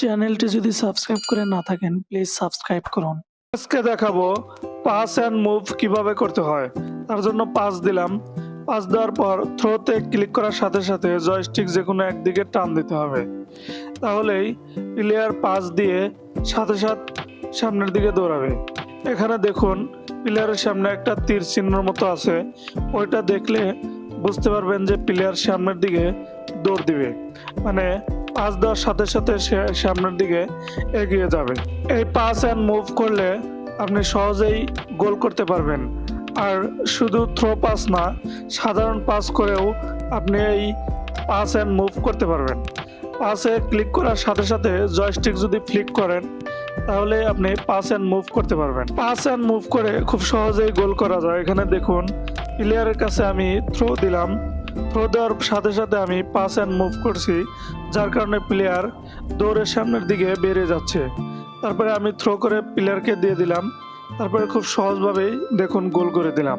চ্যানেলটি যদি সাবস্ক্রাইব করে না থাকেন প্লিজ সাবস্ক্রাইব করুন। আজকে দেখাবো পাস অ্যান্ড মুভ কীভাবে করতে হয়। তার জন্য পাস দিলাম। পাস দেওয়ার পর থ্রোতে ক্লিক করার সাথে সাথে জয়স্টিক যে কোনো একদিকে টান দিতে হবে। তাহলেই প্লেয়ার পাস দিয়ে সাথে সাথে সামনের দিকে দৌড়াবে। এখানে দেখুন প্লেয়ারের সামনে একটা তীর চিহ্নর মতো আছে। ওইটা দেখলে বুঝতে পারবেন যে প্লেয়ার সামনের দিকে দৌড় দিবে। মানে পাস দেওয়ার সাথে সাথে সে সামনের দিকে এগিয়ে যাবে। এই পাস অ্যান্ড মুভ করলে আপনি সহজেই গোল করতে পারবেন। আর শুধু থ্রো পাস না, সাধারণ পাস করেও আপনি এই পাস অ্যান্ড মুভ করতে পারবেন। পাসে ক্লিক করার সাথে সাথে জয়স্টিক যদি ফ্লিক করেন, তাহলে আপনি পাস অ্যান্ড মুভ করতে পারবেন। পাস অ্যান্ড মুভ করে খুব সহজেই গোল করা যায়। এখানে দেখুন প্লেয়ারের কাছে আমি থ্রো দিলাম। থ্রো দেওয়ার সাথে সাথে আমি পাস অ্যান্ড মুভ করছি, যার কারণে প্লেয়ার দৌড়ের সামনের দিকে বেড়ে যাচ্ছে। তারপরে আমি থ্রো করে প্লেয়ারকে দিয়ে দিলাম। তারপরে খুব সহজভাবেই দেখুন গোল করে দিলাম।